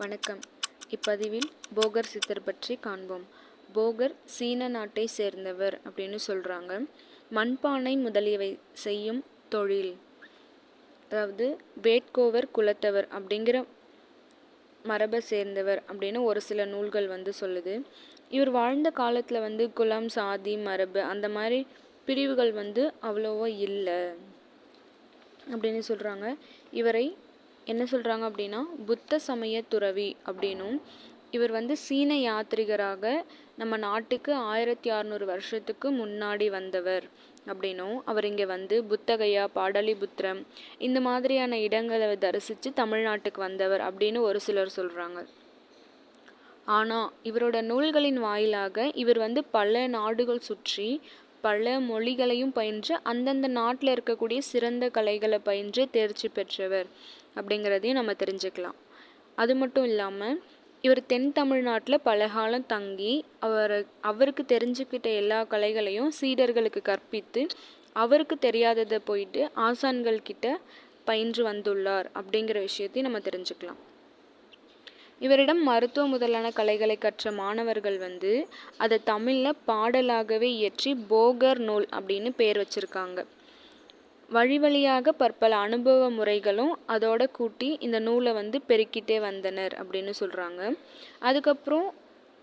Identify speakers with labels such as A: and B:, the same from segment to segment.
A: வணக்கம். இப்பதிவில் போகர் சித்தர் பற்றி காண்போம். போகர் சீன நாட்டை சேர்ந்தவர் அப்படின்னு சொல்கிறாங்க மண்பானை முதலியவை செய்யும் தொழில். அதாவது வேட்கோவர் குலத்தவர் அப்படிங்கிற மரபை சேர்ந்தவர் அப்படின்னு ஒரு சில நூல்கள் வந்து சொல்லுது. இவர் வாழ்ந்த காலத்தில் வந்து குலம் சாதி மரபு அந்த மாதிரி பிரிவுகள் வந்து அவ்வளோவா இல்லை அப்படின்னு சொல்கிறாங்க இவரை என்ன சொல்கிறாங்க அப்படின்னா புத்த சமய துறவி அப்படின்னும். இவர் வந்து சீன யாத்ரிகராக நம்ம நாட்டுக்கு ஆயிரத்தி அறநூறு வருஷத்துக்கு முன்னாடி வந்தவர் அப்படின்னும். அவர் இங்கே வந்து புத்தகையா பாடலிபுத்திரம் இந்த மாதிரியான இடங்களை தரிசித்து தமிழ்நாட்டுக்கு வந்தவர் அப்படின்னு ஒரு சிலர் சொல்கிறாங்க ஆனால் இவரோட நூல்களின் வாயிலாக இவர் வந்து பல நாடுகள் சுற்றி பல மொழிகளையும் பயின்று அந்தந்த நாட்டில் இருக்கக்கூடிய சிறந்த கலைகளை பயின்று தேர்ச்சி பெற்றவர் அப்படிங்கிறதையும் நம்ம தெரிஞ்சுக்கலாம். அது மட்டும் இல்லாமல் இவர் தென் தமிழ்நாட்டில் பல காலம் தங்கி அவர் அவருக்கு தெரிஞ்சுக்கிட்ட எல்லா கலைகளையும் சீடர்களுக்கு கற்பித்து அவருக்கு தெரியாததை போயிட்டு ஆசான்கள் கிட்ட பயின்று வந்துள்ளார் அப்படிங்கிற விஷயத்தையும் நம்ம தெரிஞ்சுக்கலாம். இவரிடம் மருத்துவ முதலான கலைகளை கற்ற மாணவர்கள் வந்து அதை தமிழில் பாடலாகவே இயற்றி போகர் நூல் அப்படின்னு பேர் வச்சுருக்காங்க. வழி வழியாக பற்பல அனுபவ முறைகளும் அதோட கூட்டி இந்த நூலை வந்து பெருக்கிட்டே வந்தனர் அப்படின்னு சொல்கிறாங்க அதுக்கப்புறம்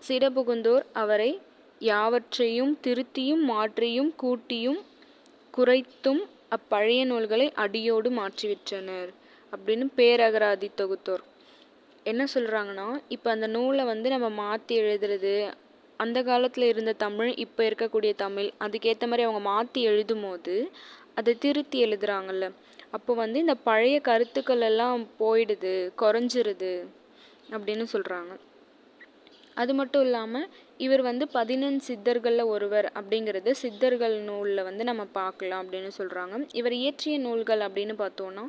A: சிறபுகுந்தோர் அவரை யாவற்றையும் திருத்தியும் மாற்றியும் கூட்டியும் குறைத்தும் அப்பழைய நூல்களை அடியோடு மாற்றிவிட்டனர் அப்படின்னு பேரகராதி தொகுத்தோர். என்ன சொல்கிறாங்கன்னா இப்போ அந்த நூலை வந்து நம்ம மாற்றி எழுதுறது அந்த காலத்தில் இருந்த தமிழ் இப்போ இருக்கக்கூடிய தமிழ் அதுக்கேற்ற மாதிரி அவங்க மாற்றி எழுதும் போது அதை திருத்தி எழுதுறாங்கல்ல. அப்போ வந்து இந்த பழைய கருத்துக்கள் எல்லாம் போயிடுது குறைஞ்சிருது அப்படின்னு சொல்கிறாங்க அது மட்டும் இல்லாமல் இவர் வந்து பதினெண் சித்தர்களில் ஒருவர் அப்படிங்கிறது சித்தர்கள் நூலில் வந்து நம்ம பார்க்கலாம் அப்படின்னு சொல்கிறாங்க இவர் இயற்றிய நூல்கள் அப்படின்னு பார்த்தோன்னா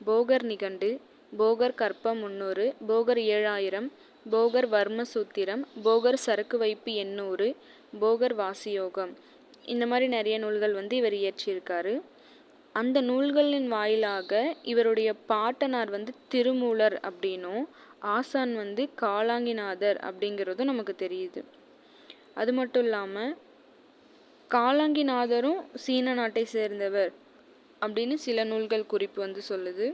A: போகர் நிகண்டு போகர் கற்ப முன்னூறு போகர் ஏழாயிரம் போகர் வர்ம சூத்திரம் போகர் சரக்கு வைப்பு எண்ணூறு போகர் வாசியோகம். இந்த மாதிரி நிறைய நூல்கள் வந்து இவர் இயற்றியிருக்காரு. அந்த நூல்களின் வாயிலாக இவருடைய பாட்டனார் வந்து திருமூலர் அப்படின்னும் ஆசான் வந்து காலாங்கிநாதர் அப்படிங்கிறதும் நமக்கு தெரியுது. அது மட்டும் இல்லாமல் காலாங்கிநாதரும் சீன நாட்டை சேர்ந்தவர் அப்படின்னு சில நூல்கள் குறிப்பு வந்து சொல்லுது.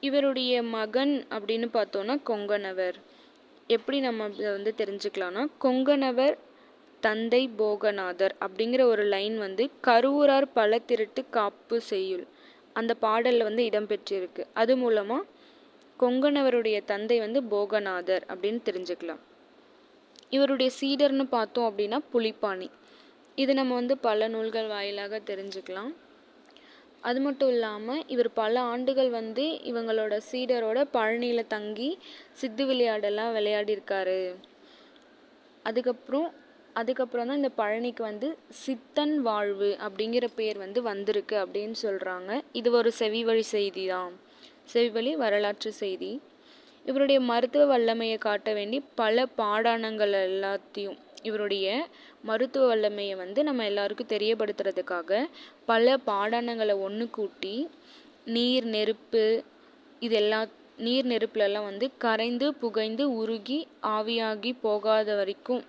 A: இவருடைய மகன் அப்படின்னு பார்த்தோன்னா கொங்கணவர். எப்படி நம்ம இதை வந்து தெரிஞ்சுக்கலாம்னா கொங்கணவர் தந்தை போகநாதர் அப்படிங்கிற ஒரு லைன் வந்து கருவூரார் பல திருட்டு காப்பு செய்யுள். அந்த பாடலில் வந்து இடம்பெற்றிருக்கு அது மூலமாக கொங்கணவருடைய தந்தை வந்து போகநாதர் அப்படின்னு தெரிஞ்சுக்கலாம். இவருடைய சீடர்னு பார்த்தோம் அப்படின்னா புலிப்பாணி. இது நம்ம வந்து பல நூல்கள் வாயிலாக தெரிஞ்சுக்கலாம். அது மட்டும் இல்லாமல் இவர் பல ஆண்டுகள் வந்து இவங்களோட சீடரோட பழனியில் தங்கி சித்து விளையாடெல்லாம் விளையாடியிருக்காரு. அதுக்கப்புறம் அதுக்கப்புறம் தான் இந்த பழனிக்கு வந்து சித்தன் வாழ்வு அப்படிங்கிற பேர் வந்து வந்திருக்கு அப்படின்னு சொல்கிறாங்க இது ஒரு செவி வழி செய்தி தான் செவி வழி வரலாற்று செய்தி. இவருடைய மருத்துவ வல்லமையை காட்ட வேண்டி பல பாடானங்கள் எல்லாத்தையும் இவருடைய மருத்துவ வல்லமையை வந்து நம்ம எல்லாருக்கும் தெரியப்படுத்துறதுக்காக பல பாடானங்களை ஒன்று கூட்டி நீர் நெருப்பு இது எல்லா நீர் நெருப்புலலாம் வந்து கரைந்து புகைந்து உருகி ஆவியாகி போகாத வரைக்கும்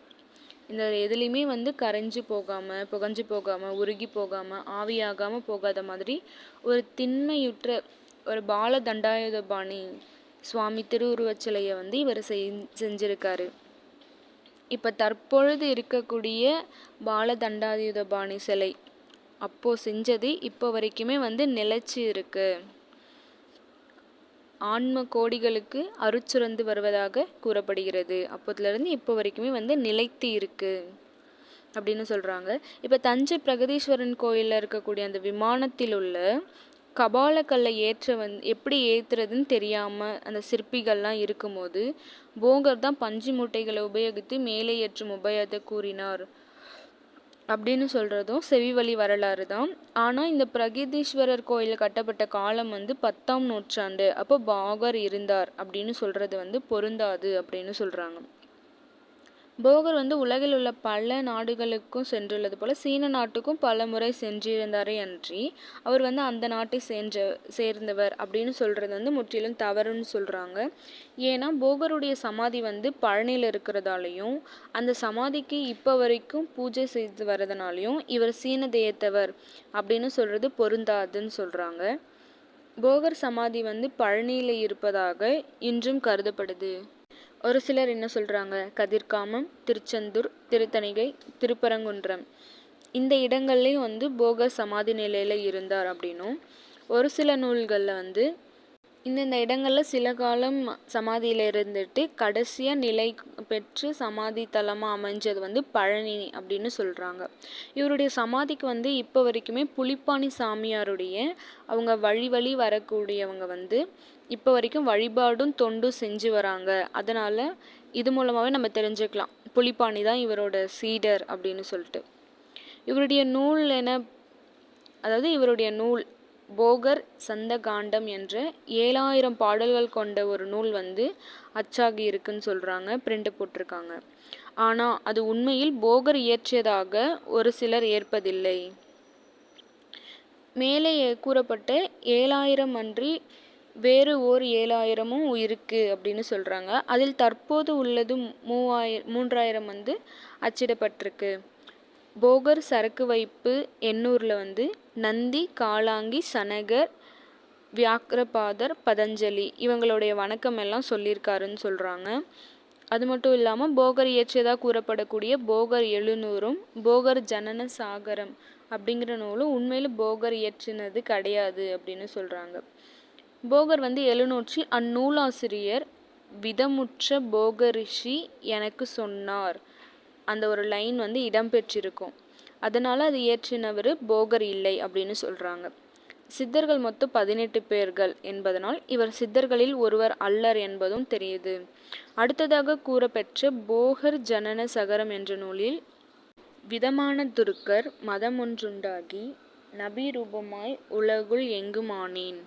A: இந்த எதுலேயுமே வந்து கரைஞ்சு போகாமல் புகஞ்சு போகாமல் உருகி போகாமல் ஆவியாகாமல் போகாத மாதிரி ஒரு திண்மையுற்ற ஒரு பால தண்டாயுதபாணி சுவாமி திருவுருவச் சிலையை வந்து இவர் செய் செஞ்சிருக்காரு. இப்போ தற்பொழுது இருக்கக்கூடிய பால தண்டாயுதபாணி சிலை. அப்போது செஞ்சது இப்போ வரைக்குமே வந்து நிலைச்சி இருக்குது ஆன்ம கோடிகளுக்கு அருச்சுரந்து வருவதாக கூறப்படுகிறது. அப்போதுலேருந்து இப்போ வரைக்குமே வந்து நிலைத்து இருக்கு அப்படின்னு சொல்கிறாங்க இப்போ தஞ்சை பிரகதீஸ்வரன் கோயிலில் இருக்கக்கூடிய அந்த விமானத்தில் உள்ள கபாலக்கல்லை ஏற்ற வந் எப்படி ஏற்றுறதுன்னு தெரியாமல் அந்த சிற்பிகள்லாம் இருக்கும்போது போகர் தான் பஞ்சு மூட்டைகளை உபயோகித்து மேலே ஏற்றும் உபயத்தை கூறினார். அப்படின்னு சொல்கிறதும் செவிவழி வரலாறு தான். ஆனால் இந்த பிரகிதீஸ்வரர் கோயில் கட்டப்பட்ட காலம் வந்து பத்தாம் நூற்றாண்டு. அப்போ பாகர் இருந்தார் அப்படின்னு சொல்கிறது வந்து பொருந்தாது அப்படின்னு சொல்கிறாங்க போகர் வந்து உலகில் உள்ள பல நாடுகளுக்கும் சென்றுள்ளது போல சீன நாட்டுக்கும் பல முறை சென்றிருந்தாரே அன்றி அவர் வந்து அந்த நாட்டை சென்ற சேர்ந்தவர் அப்படின்னு சொல்கிறது வந்து முற்றிலும் தவறுன்னு சொல்கிறாங்க ஏன்னா போகருடைய சமாதி வந்து பழனியில் இருக்கிறதாலையும் அந்த சமாதிக்கு இப்போ வரைக்கும் பூஜை செய்து வரதுனாலையும் இவர் சீன தேயத்தவர் அப்படின்னு சொல்கிறது பொருந்தாதுன்னு சொல்கிறாங்க போகர் சமாதி வந்து பழனியில் இருப்பதாக இன்றும் கருதப்படுது. ஒரு சிலர் என்ன சொல்கிறாங்க கதிர்காமம் திருச்செந்தூர் திருத்தணிகை திருப்பரங்குன்றம். இந்த இடங்கள்லேயும் வந்து போகர் சமாதி நிலையில் இருந்தார் அப்படின்னும். ஒரு சில நூல்களில் வந்து இந்தந்த இடங்களில் சில காலம் சமாதியில் இருந்துட்டு கடைசியாக நிலை பெற்று சமாதி தலமாக அமைஞ்சது வந்து பழனி அப்படின்னு சொல்கிறாங்க இவருடைய சமாதிக்கு வந்து இப்போ வரைக்குமே புலிப்பாணி சாமியாருடைய அவங்க வழி வழி வரக்கூடியவங்க வந்து இப்போ வரைக்கும் வழிபாடும் தொண்டும் செஞ்சு வராங்க. அதனால் இது மூலமாகவே நம்ம தெரிஞ்சுக்கலாம். புலிப்பாணி தான் இவரோட சீடர் அப்படின்னு சொல்லிட்டு. இவருடைய நூல் என அதாவது இவருடைய நூல் போகர் சந்த காண்டம் என்ற ஏழாயிரம் பாடல்கள் கொண்ட ஒரு நூல் வந்து அச்சாகி இருக்குன்னு சொல்கிறாங்க பிரிண்ட் போட்டிருக்காங்க. ஆனால் அது உண்மையில் போகர் இயற்றியதாக ஒரு சிலர் ஏற்பதில்லை. மேலே கூறப்பட்ட ஏழாயிரம் அன்றி வேறு ஓர் ஏழாயிரமும் இருக்குது அப்படின்னு சொல்கிறாங்க அதில் தற்போது உள்ளது மூவாயிரம் மூன்றாயிரம் வந்து அச்சிடப்பட்டிருக்கு. போகர் சரக்கு வைப்பு எண்ணூரில் வந்து நந்தி காலாங்கி சனகர் வியாக்கிரபாதர் பதஞ்சலி இவங்களுடைய வணக்கம் எல்லாம் சொல்லியிருக்காருன்னு சொல்கிறாங்க அது மட்டும் இல்லாமல் போகர் இயற்றியதாக கூறப்படக்கூடிய போகர் எழுநூறும் போகர் ஜனன சாகரம் அப்படிங்கிற நூலும் உண்மையில் போகர் இயற்றினது கிடையாது அப்படின்னு சொல்கிறாங்க போகர் வந்து எழுநூற்றில் அந்நூலாசிரியர் விதமுற்ற போகரிஷி எனக்கு சொன்னார். அந்த ஒரு லைன் வந்து இடம்பெற்றிருக்கும். அதனால் அது இயற்றினவர் போகர் இல்லை அப்படின்னு சொல்கிறாங்க சித்தர்கள் மொத்தம் பதினெட்டு பேர்கள் என்பதனால் இவர் சித்தர்களில் ஒருவர் அல்லர் என்பதும் தெரியுது. அடுத்ததாக கூறப்பெற்ற போகர் ஜனன சகரம் என்ற நூலில் விதமான துருக்கர் மதமொன்றுண்டாகி நபி ரூபமாய் உலகுள் எங்குமானேன்?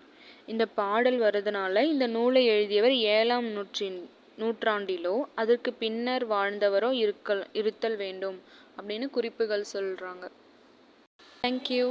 A: இந்த பாடல் வருதுனால இந்த நூலை எழுதியவர் ஏழாம் நூற்றின் நூற்றாண்டிலோ அதற்கு பின்னர் வாழ்ந்தவரோ இருக்கல் இருத்தல் வேண்டும் அப்படின்னு குறிப்புகள் சொல்கிறாங்க தேங்க்யூ